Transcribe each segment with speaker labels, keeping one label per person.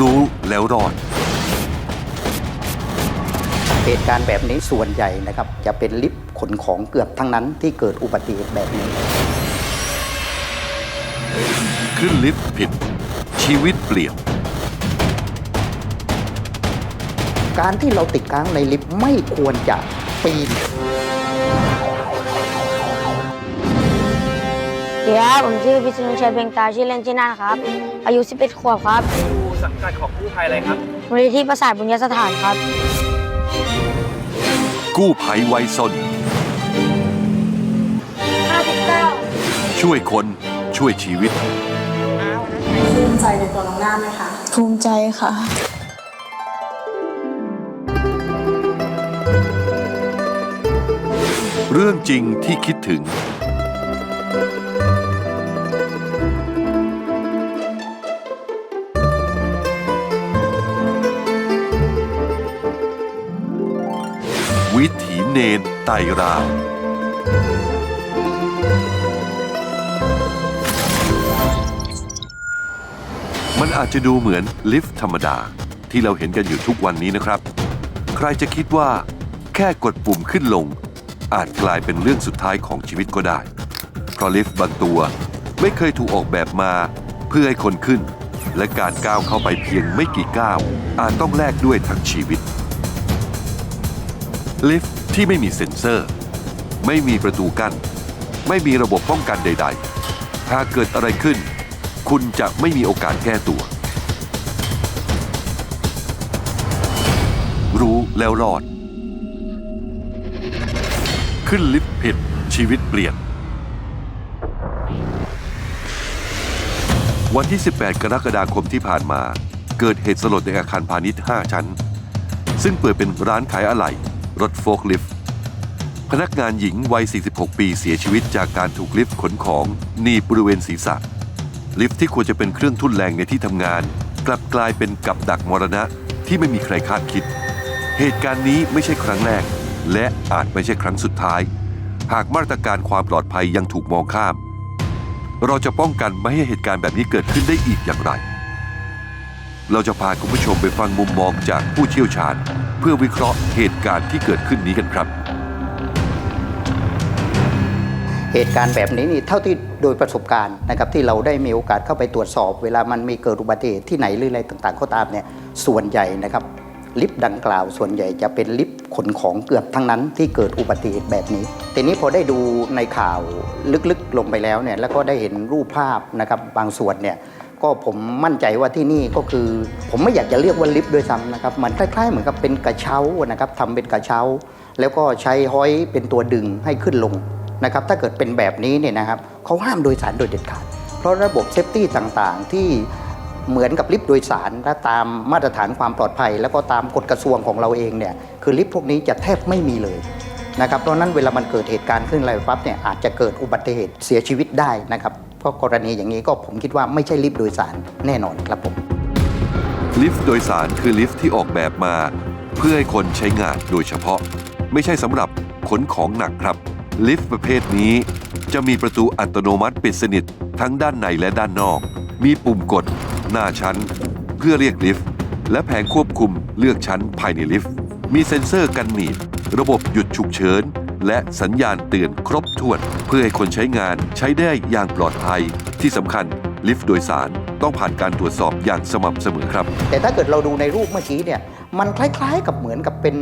Speaker 1: รู้แล้วรอด
Speaker 2: เหตุการณ์แบบนี้ส่วนใหญ่นะครับ จะเป็นลิฟต์ขนของเกือบทั้งนั้นที่เกิดอุบัติเหตุแบบนี้
Speaker 1: ขึ้นลิฟต์ผิด ชีวิตเปลี่ยน
Speaker 2: การที่เราติดค้างในลิฟต์ไม่ควรจะปีน
Speaker 3: เดี๋ยวผมชื่อพิษณุชัยเบงตาชื่อเล่นชื่อนาครับ อายุ 11 ขวบครับ
Speaker 4: ดู สังกัดของกู้ภัยอะไรครับ
Speaker 3: มูลนิธิประสาทบุญญสถานครับ
Speaker 1: กู้ภัยไวยซน
Speaker 3: 59
Speaker 1: ช่วยคนช่วยชีวิต
Speaker 5: ภูมิใจในตัวน้องน้าไหมคะ
Speaker 6: ภูมิใจค่ะ
Speaker 1: เรื่องจริงที่คิดถึง เนนไตรราวมันอาจจะดูเหมือนลิฟต์ธรรมดาที่เราเห็นกันอยู่ทุกวันนี้นะครับ ใครจะคิดว่า แค่กดปุ่มขึ้นลง อาจกลายเป็นเรื่องสุดท้ายของชีวิตก็ได้ เพราะลิฟต์บางตัวไม่เคยถูกออกแบบมา เพื่อให้คนขึ้น และการก้าวเข้าไปเพียงไม่กี่ก้าว อาจต้องแลกด้วยทั้งชีวิต ลิฟต์ที่ไม่มีเซ็นเซอร์ ไม่มีประตูกั้น ไม่มีระบบป้องกันใด ๆ หากเกิดอะไรขึ้น คุณจะไม่มีโอกาสแก้ตัว รู้แล้วรอด ขึ้นลิฟต์ผิดชีวิตเปลี่ยน วันที่ 18 กรกฎาคมที่ผ่านมา เกิดเหตุสลดในอาคารพาณิชย์ 5 ชั้น ซึ่งเปิดเป็นร้านขายอะไหล่ รถโฟล์คลิฟต์พนักงานหญิงวัย 46 ปีเสียชีวิตจากการถูกลิฟต์ขนของหนีบบริเวณศีรษะ ลิฟต์ที่ควรจะเป็นเครื่องทุ่นแรงในที่ทำงาน กลับกลายเป็นกับดักมรณะที่ไม่มีใครคาดคิด เหตุการณ์นี้ไม่ใช่ครั้งแรก และอาจไม่ใช่ครั้งสุดท้าย หากมาตรการความปลอดภัยยังถูกมองข้าม เราจะป้องกันไม่ให้เหตุการณ์แบบนี้เกิดขึ้นได้อีกอย่างไร เราจะพาคุณผู้ชมไปฟังมุมมองจากผู้เชี่ยวชาญ เพื่อวิเคราะห์เหตุการณ์ที่เกิดขึ้นนี้กันครับ
Speaker 2: เหตุการณ์แบบนี้นี่เท่าที่โดยประสบการณ์นะครับที่เราได้มีโอกาสเข้าไปตรวจสอบ เวลามันมีเกิดอุบัติเหตุที่ไหนหรืออะไรต่างๆ ก็ตามเนี่ยส่วนใหญ่นะครับลิฟต์ดังกล่าวส่วนใหญ่จะเป็นลิฟต์ขนของเกือบทั้งนั้นที่เกิดอุบัติเหตุแบบนี้ ทีนี้พอได้ดูในข่าวลึกๆลงไปแล้วเนี่ยแล้วก็ได้เห็นรูปภาพนะครับบางส่วนเนี่ย ก็ผมมั่นใจว่าที่นี่ก็คือ ผมไม่อยากจะเรียกว่าลิฟต์ด้วยซ้ำนะครับมันคล้ายๆ เหมือนกับเป็นกระเช้านะครับทำเป็นกระเช้า แล้วก็ใช้ห้อยเป็นตัวดึงให้ขึ้นลงนะครับถ้าเกิดเป็นแบบนี้เนี่ยนะครับเขาห้ามโดยสารโดยเด็ดขาด เพราะระบบเซฟตี้ต่างๆ ที่เหมือนกับลิฟต์โดยสารและตามมาตรฐานความปลอดภัย แล้วก็ตามกฎกระทรวงของเราเองเนี่ยคือลิฟต์พวกนี้จะแทบไม่มีเลยนะครับเพราะนั้นเวลามันเกิดเหตุการณ์ขึ้นอะไรปั๊บเนี่ยอาจจะเกิดอุบัติเหตุเสียชีวิตได้นะครับ ราะกรณีอย่างนี้ก็ผมคิดว่าไม่ใช่ลิฟต์โดยสารแน่นอนครับผม
Speaker 1: ลิฟต์โดยสารคือลิฟต์ที่ออกแบบมา เพื่อให้คนใช้งานโดยเฉพาะ ไม่ใช่สำหรับขนของหนักครับ ลิฟต์ประเภทนี้ จะมีประตูอัตโนมัติปิดสนิททั้งด้านในและด้านนอก มีปุ่มกด หน้าชั้น เพื่อเรียกลิฟต์และแผงควบคุมเลือกชั้นภายในลิฟต์ มีเซ็นเซอร์กันหนีบ ระบบหยุดฉุกเฉิน และสัญญาณเตือนครบถ้วน เพื่อให้คนใช้งานใช้ได้อย่างปลอดภัย ที่สำคัญลิฟต์โดยสารต้องผ่านการตรวจสอบอย่างสม่ำเสมอครับ
Speaker 2: แต่ถ้าเกิดเราดูในรูปเมื่อกี้เนี่ยมันคล้ายๆกับเหมือนกับเป็น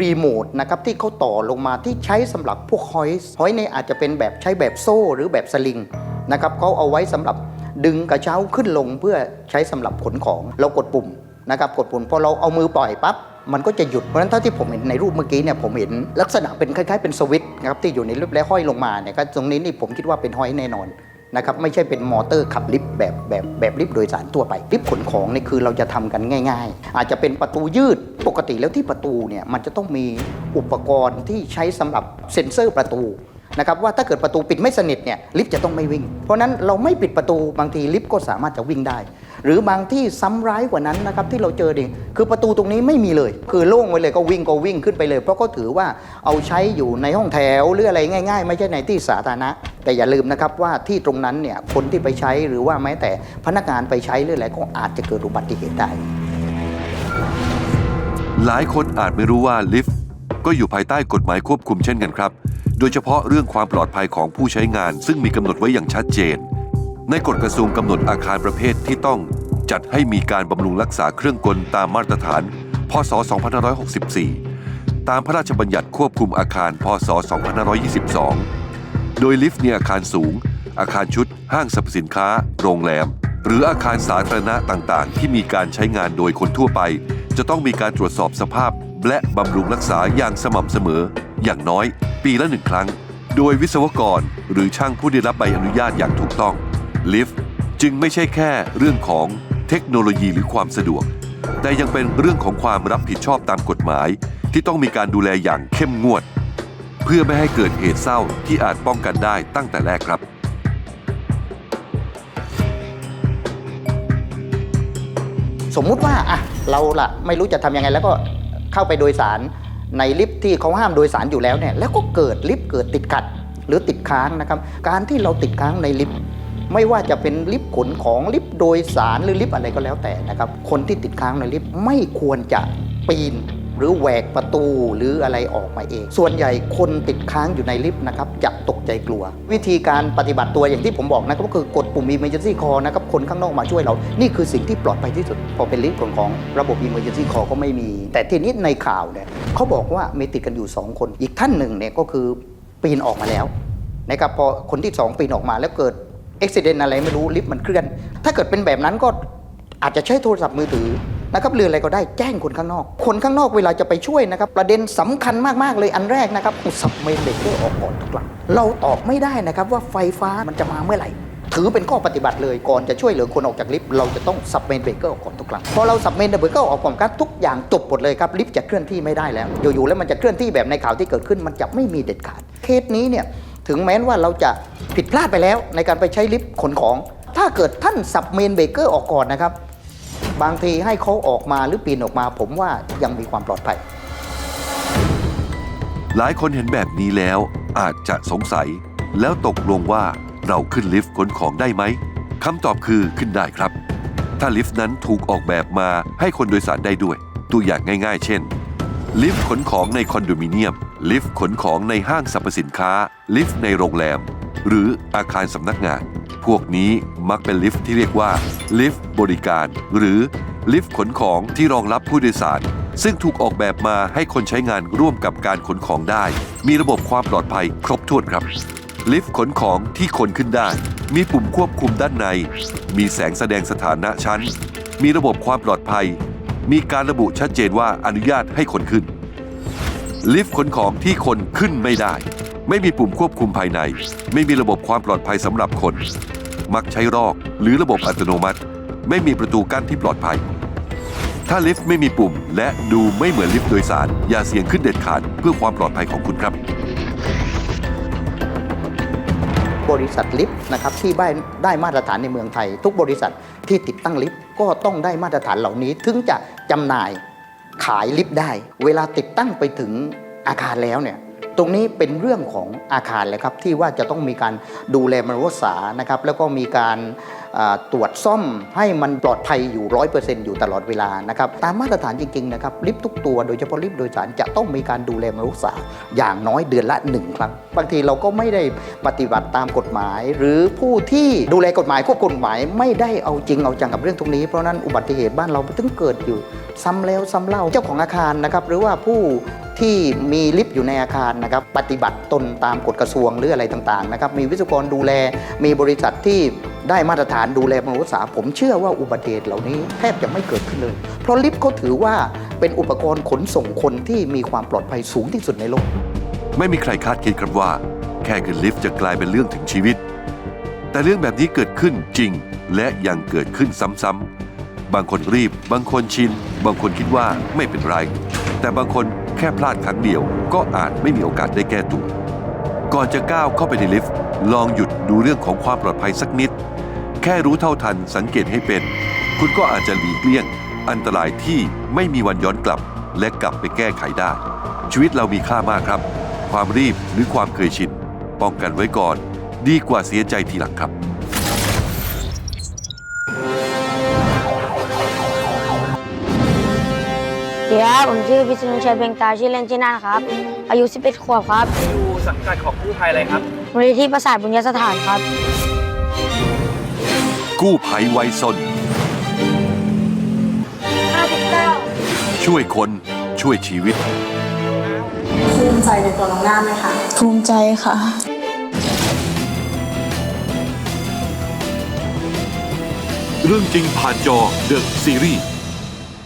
Speaker 2: รีโมทนะครับที่เขาต่อลงมาที่ใช้สำหรับพวกฮอยส์ฮอยเนี่ยอาจจะเป็นแบบใช้แบบโซ่หรือแบบสลิงนะครับเขาเอาไว้สำหรับดึงกระเช้าขึ้นลงเพื่อใช้สำหรับขนของเรากดปุ่มนะครับกดปุ่มพอเราเอามือปล่อยปั๊บ มันก็จะหยุดเพราะฉะนั้นเท่าที่ผมเห็นในรูปเมื่อกี้เนี่ยผมเห็นลักษณะเป็นคล้ายๆเป็นสวิตช์นะครับที่อยู่ในรูปและห้อยลงมาเนี่ยก็ตรงนี้นี่ผมคิดว่าเป็นห้อยแน่นอนนะครับไม่ใช่เป็นมอเตอร์ขับลิฟต์แบบแบบแบบลิฟต์โดยสารทั่วไปลิฟต์ขนของนี่คือเราจะทำกันง่าย ๆ อาจจะเป็นประตูยืดปกติแล้วที่ประตูเนี่ยมันจะต้องมีอุปกรณ์ที่ใช้สำหรับเซ็นเซอร์ประตู นะครับว่าถ้าเกิดประตูปิดไม่สนิทเนี่ยลิฟต์จะต้องไม่วิ่ง เพราะนั้นเราไม่ปิดประตูบางทีลิฟต์ก็สามารถจะวิ่งได้ หรือบางที่ซ้ำร้ายกว่านั้นนะครับที่เราเจอเองคือประตูตรงนี้ไม่มีเลย คือโล่งไว้เลยก็วิ่งก็วิ่งขึ้นไปเลย เพราะก็ถือว่าเอาใช้อยู่ในห้องแถวหรืออะไรง่าย ๆ ไม่ใช่ในที่สาธารณะ แต่อย่าลืมนะครับว่าที่ตรงนั้นเนี่ยคนที่ไปใช้หรือว่าแม้แต่พนักงานไปใช้หรืออะไรก็อาจจะเกิดอุบัติเหตุได้
Speaker 1: หลายคนอาจไม่รู้ว่าลิฟต์ก็อยู่ภายใต้กฎหมายควบคุมเช่นกันครับ โดยเฉพาะเรื่องความปลอดภัยของผู้ใช้งาน ซึ่งมีกำหนดไว้อย่างชัดเจน ในกฎกระทรวงกำหนดอาคารประเภทที่ต้องจัดให้มีการบำรุงรักษาเครื่องกลตามมาตรฐาน พศ 2564 ตามพระราชบัญญัติควบคุมอาคาร พศ 2522 โดยลิฟต์ในอาคารสูง อาคารชุด ห้างสรรพสินค้า โรงแรม หรืออาคารสาธารณะต่างๆ ที่มีการใช้งานโดยคนทั่วไป จะต้องมีการตรวจสอบสภาพ และบำรุงรักษาอย่างสม่ำเสมอ อย่างน้อยปีละหนึ่งครั้ง โดยวิศวกรหรือช่างผู้ได้รับใบอนุญาตอย่างถูกต้องลิฟต์จึงไม่ใช่แค่เรื่องของเทคโนโลยีหรือความสะดวก แต่ยังเป็นเรื่องของความรับผิดชอบตามกฎหมาย ที่ต้องมีการดูแลอย่างเข้มงวด เพื่อไม่ให้เกิดเหตุเศร้าที่อาจป้องกันได้ตั้งแต่แรกครับ
Speaker 2: สมมุติว่าอะเราละไม่รู้จะทำยังไงแล้วก็เข้าไปโดยสาร ในลิฟต์ที่เขาห้ามโดยสารอยู่แล้วเนี่ยแล้วก็เกิดลิฟต์เกิดติดขัดหรือติดค้างนะครับ การที่เราติดค้างในลิฟต์ไม่ว่าจะเป็นลิฟต์ขนของลิฟต์โดยสารหรือลิฟต์อะไรก็แล้วแต่นะครับ คนที่ติดค้างในลิฟต์ไม่ควรจะปีน หรือแหวกประตูหรืออะไรออกมาเอง ส่วนใหญ่คนติดค้างอยู่ในลิฟต์นะครับจะตกใจกลัว วิธีการปฏิบัติตัวอย่างที่ผมบอกนะครับก็คือกดปุ่ม emergency call นะครับคนข้างนอกมาช่วยเรา นี่คือสิ่งที่ปลอดภัยที่สุด พอเป็นลิฟต์ของของระบบ emergency call ก็ไม่มี แต่ทีนี้ในข่าวเนี่ยเขาบอกว่ามีติดกันอยู่ 2 คน อีกท่านหนึ่งเนี่ยก็คือปีนออกมาแล้วนะครับพอคนที่ 2 ปีนออกมาแล้วเกิดอุบิเหตุอะไรไม่รู้ลิฟต์มันเคลื่อน ถ้าเกิดเป็นแบบนั้นก็อาจจะใช้โทรศัพท์มือถือ นะครับหรืออะไรก็ได้แจ้งคนข้างนอก คนข้างนอกเวลาจะไปช่วยนะครับ ประเด็นสำคัญมากๆเลยอันแรกนะครับอุสับเมนเบรกเกอร์ออกก่อนทุกหลังเราตอบไม่ได้นะครับว่าไฟฟ้ามันจะมาเมื่อไหร่ถือเป็นข้อปฏิบัติเลยก่อนจะช่วยเหลือคนออกจากลิฟต์เราจะต้องสับเมนเบรกเกอร์ออกก่อนทุกครั้งพอเราสับเมนเบรกเกอร์ออกก่อนครับทุกอย่างจบหมดเลยครับลิฟต์จะเคลื่อนที่ไม่ได้แล้ว อยู่ๆแล้วมันจะเคลื่อนที่แบบในข่าวที่เกิดขึ้นมันจะไม่มีเด็ดขาดเคสนี้เนี่ยถึงแม้ว่าเราจะผิดพลาดไปแล้วในการไปใช้ลิฟต์ขนของ ถ้าเกิดท่านสับเมนเบรกเกอร์ออกก่อนนะครับ บางทีให้เขาออกมาหรือปีนออกมา ผมว่ายังมีความปลอดภัย
Speaker 1: หลายคนเห็นแบบนี้แล้วอาจจะสงสัย แล้วตกลงว่าเราขึ้นลิฟต์ขนของได้ไหมคำตอบคือขึ้นได้ครับ ถ้าลิฟต์นั้นถูกออกแบบมาให้คนโดยสารได้ด้วย ตัวอย่างง่าย ๆ เช่น ลิฟต์ขนของในคอนโดมิเนียม ลิฟต์ขนของในห้างสรรพสินค้า ลิฟต์ในโรงแรม หรืออาคารสำนักงาน พวกนี้มักเป็นลิฟต์ที่เรียกว่าลิฟต์บริการ หรือลิฟต์ขนของที่รองรับผู้โดยสาร ซึ่งถูกออกแบบมาให้คนใช้งานร่วมกับการขนของได้ มีระบบความปลอดภัยครบถ้วนครับ ลิฟต์ขนของที่คนขึ้นได้ มีปุ่มควบคุมด้านใน มีแสงแสดงสถานะชั้น มีระบบความปลอดภัย มีการระบุชัดเจนว่าอนุญาตให้คนขึ้น ลิฟต์ขนของที่คนขึ้นไม่ได้ ไม่มีปุ่มควบคุมภายใน ไม่มีระบบความปลอดภัยสำหรับคน มักใช้รอกหรือระบบอัตโนมัติ ไม่มีประตูกั้นที่ปลอดภัย ถ้าลิฟต์ไม่มีปุ่ม และดูไม่เหมือนลิฟต์โดยสาร อย่าเสี่ยงขึ้นเด็ดขาดเพื่อความปลอดภัยของคุณครับ
Speaker 2: บริษัทลิฟต์นะครับที่ได้ได้มาตรฐานในเมืองไทย ทุกบริษัทที่ติดตั้งลิฟต์ก็ต้องได้มาตรฐานเหล่านี้ ถึงจะจำหน่ายขายลิฟต์ได้ เวลาติดตั้งไปถึงอาคารแล้วเนี่ย ตรงนี้เป็นเรื่องของอาคารเลยครับที่ว่าจะต้องมีการดูแลมนรักษานะครับแล้วก็มีการ ตรวจซ่อมให้มันปลอดภัยอยู่ร้อยเปอร์เซ็นต์อยู่ตลอดเวลานะครับตามมาตรฐานจริงๆนะครับลิฟต์ทุกตัวโดยเฉพาะลิฟต์โดยสารจะต้องมีการดูแลมนรักษาอย่างน้อยเดือนละหนึ่งครั้ง บางทีเราก็ไม่ได้ปฏิบัติตามกฎหมาย หรือผู้ที่ดูแลกฎหมายควบกฎหมายไม่ได้เอาจริงเอาจังกับเรื่องตรงนี้เพราะฉะนั้นอุบัติเหตุบ้านเราถึงเกิดอยู่ ซ้ำแล้วซ้ำเล่าเจ้าของอาคารนะครับหรือว่าผู้ที่มีลิฟต์อยู่ในอาคารนะครับปฏิบัติตนตามกฎกระทรวงหรืออะไรต่างๆนะครับมีวิศวกรดูแลมีบริษัทที่ ได้มาตรฐานดูแลบำรุงรักษาผมเชื่อว่าอุบัติเหตุเหล่านี้แทบจะไม่เกิดขึ้นเลย เพราะลิฟต์เขาถือว่าเป็นอุปกรณ์ขนส่งคนที่มีความปลอดภัยสูงที่สุดในโลก
Speaker 1: ไม่มีใครคาดคิดครับว่า แค่ขึ้นลิฟต์จะกลายเป็นเรื่องถึงชีวิต แต่เรื่องแบบนี้เกิดขึ้นจริง และยังเกิดขึ้นซ้ำๆบางคนรีบ บางคนชิน บางคนคิดว่าไม่เป็นไร แต่บางคนแค่พลาดครั้งเดียว ก็อาจไม่มีโอกาสได้แก้ตัวก่อนจะก้าวเข้าไปในลิฟต์ลองหยุด ดูเรื่องของความปลอดภัยสักนิด แค่รู้เท่าทันสังเกตให้เป็น คุณก็อาจจะหลีกเลี่ยง อันตรายที่ไม่มีวันย้อนกลับ และกลับไปแก้ไขได้ ชีวิตเรามีค่ามากครับ ความรีบหรือความเคยชินป้องกันไว้ก่อน ดีกว่าเสียใจทีหลังครับ
Speaker 3: เดี๋ยวผมชื่อพิษณุชัยเบงตาชื่อเล่นชื่อน่านครับ อายุ 11 ขวบครับ
Speaker 4: อยู่สังกัดของกู้ภัยอะไรครับ
Speaker 3: มูลนิธิประสาทบุญญสถานครับ
Speaker 1: กู้ภัยไวยซน
Speaker 3: 59
Speaker 1: ช่วยคนช่วยชีวิต
Speaker 5: ภูมิใจในตัวน้องน่านไหมคะ
Speaker 6: ภูมิใจค่ะ
Speaker 1: เรื่องจริงผ่านจอเดอะซีรีส์